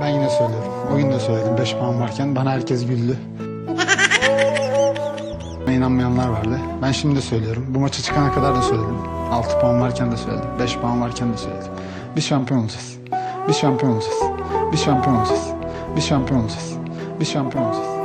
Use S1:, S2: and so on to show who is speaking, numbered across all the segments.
S1: Ben yine söylüyorum. O gün de söyledim 5 puan varken bana herkes güldü. İnanmayanlar vardı. Ben şimdi de söylüyorum. Bu maça çıkana kadar da söyledim. 6 puan varken de söyledim. 5 puan varken de söyledim. Biz şampiyon olacağız. Biz şampiyon olacağız. Biz şampiyon olacağız. Biz şampiyon olacağız. Biz şampiyon olacağız.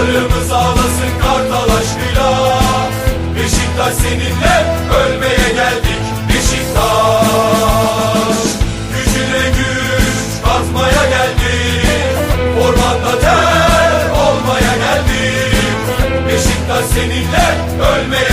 S2: Başlarımız ağlasın kartal aşkıyla. Beşiktaş seninle ölmeye geldik Beşiktaş. Gücüne güç katmaya geldik Ormanda ter olmaya geldik. Beşiktaş seninle ölmeye